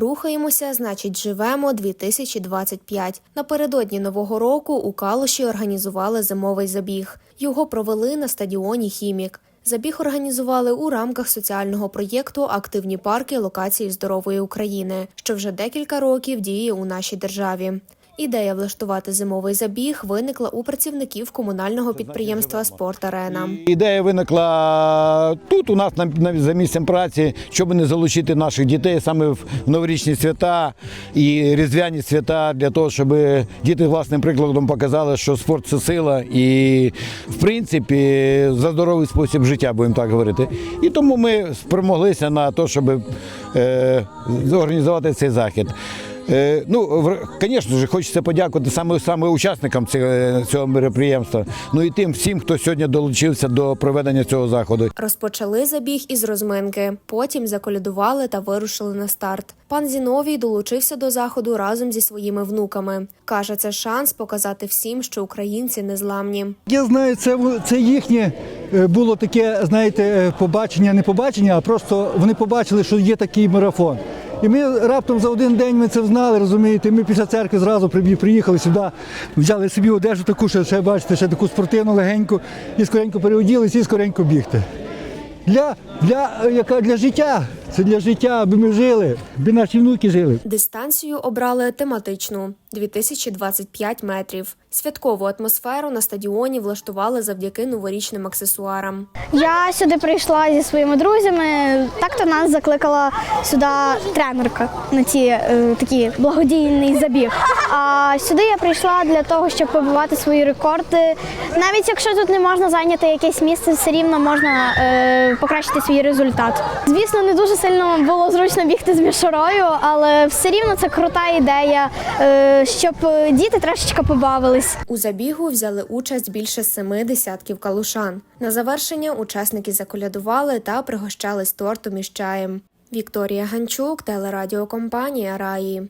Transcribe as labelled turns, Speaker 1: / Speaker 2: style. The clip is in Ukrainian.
Speaker 1: Рухаємося, значить, живемо 2025. Напередодні нового року у Калуші організували зимовий забіг. Його провели на стадіоні Хімік. Забіг організували у рамках соціального проєкту Активні парки локації здорової України, що вже декілька років діє у нашій державі. Ідея влаштувати зимовий забіг виникла у працівників комунального підприємства Спорт Арена.
Speaker 2: Ідея виникла тут, у нас на, на за місцем праці, щоб не залучити наших дітей саме в новорічні свята і різдвяні свята, для того, щоб діти власним прикладом показали, що спорт це сила і, в принципі, за здоровий спосіб життя, будемо так говорити. І тому ми спромоглися на те, щоб е, організувати цей захід. Е, Ну, звісно ж, хочеться подякувати саме, саме учасникам цього, цього мероприємства, ну і тим всім, хто сьогодні долучився до проведення цього заходу.
Speaker 1: Розпочали забіг із розминки, потім заколядували та вирушили на старт. Пан Зіновій долучився до заходу разом зі своїми внуками. Каже, це шанс показати всім, що українці незламні.
Speaker 3: Я знаю, це, в- це їхнє е, було таке, знаєте, е, побачення, не побачення, а просто вони побачили, що є такий марафон. І ми раптом за один день ми це знали, розумієте. Ми після церкви зразу приїхали сюди, взяли собі одежу таку, що ще бачите, ще таку спортивну легеньку, і скоренько переоділися і скоренько бігти. Для, для, яка, для життя, це для життя, аби ми жили, аби наші внуки жили.
Speaker 1: Дистанцію обрали тематичну 2025 метрів. Святкову атмосферу на стадіоні влаштували завдяки новорічним аксесуарам.
Speaker 4: Я сюди прийшла зі своїми друзями. Так-то нас закликала сюди тренерка на ці е, такі благодійний забіг. А сюди я прийшла для того, щоб побивати свої рекорди. Навіть якщо тут не можна зайняти якесь місце, все рівно можна е, покращити свій результат. Звісно, не дуже сильно було зручно бігти з мішурою, але все рівно це крута ідея, е, щоб діти трошечки побавились.
Speaker 1: У забігу взяли участь більше семи десятків калушан. На завершення учасники заколядували та пригощались тортом із чаєм. Вікторія Ганчук, телерадіокомпанія Раї.